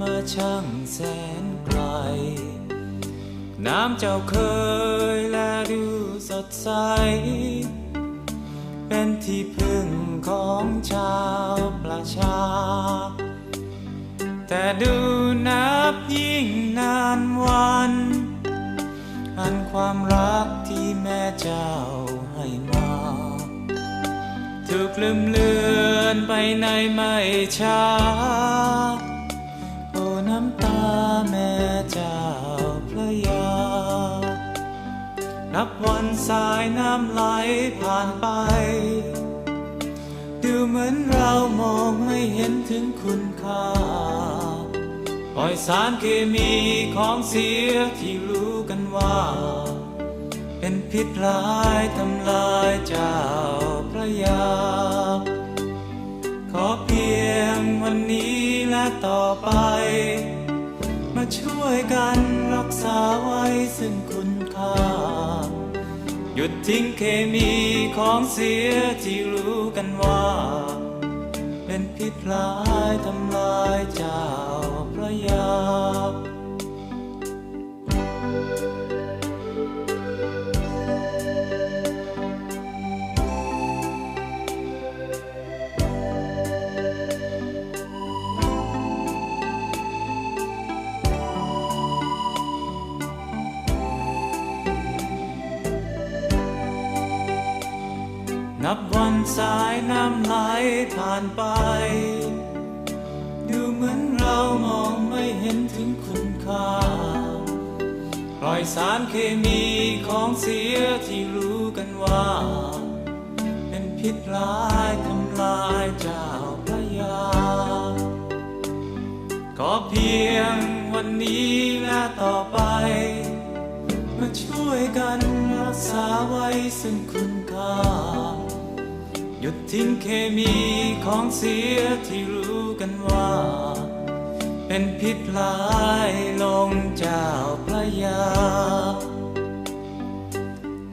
มาช่างแสนไกล น้ำเจ้าเคยแลดูสดใส เป็นที่พึ่งของชาวประชา แต่ดูนับยิ่งนานวัน อันความรักที่แม่เจ้าให้มา ถูกลืมเลือนไปในไม่ช้า โอ้น้ำตาแม่เจ้าพระยา นับวันสายน้ำไหลผ่านไป ดูเหมือนเรามองไม่เห็นถึงคุณค่า ปล่อยสารเคมีของเสียที่รู้กันว่า เป็นพิษร้ายทำลายเจ้ ช่วยกันรักษาไว้ซึ่งคุณค่า หยุดทิ้งเคมีของเสียที่รู้กันว่า เป็นพิษร้ายทำลายใจ นับวันสายน้ำไหลผ่านไป ดูเหมือนเรามองไม่เห็นถึงคุณค่าปล่อยสารเคมีของเสียที่รู้กันว่า เป็นพิษร้ายทำลายเจ้าพระยา ก็เพียงวันนี้และต่อไป มาช่วยกันรักษาไว้ซึ่งคุณค่า หยุดทิ้งเคมีของเสียที่รู้กันว่า เป็นพิษร้ายลงเจ้าพระยา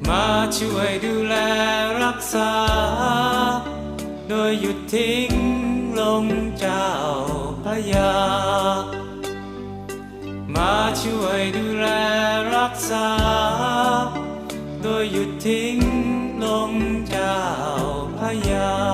มาช่วยดูแลรักษา โดยหยุดทิ้งลงเจ้าพระยา มาช่วยดูแลรักษา โดยหยุดทิ้งลง 呀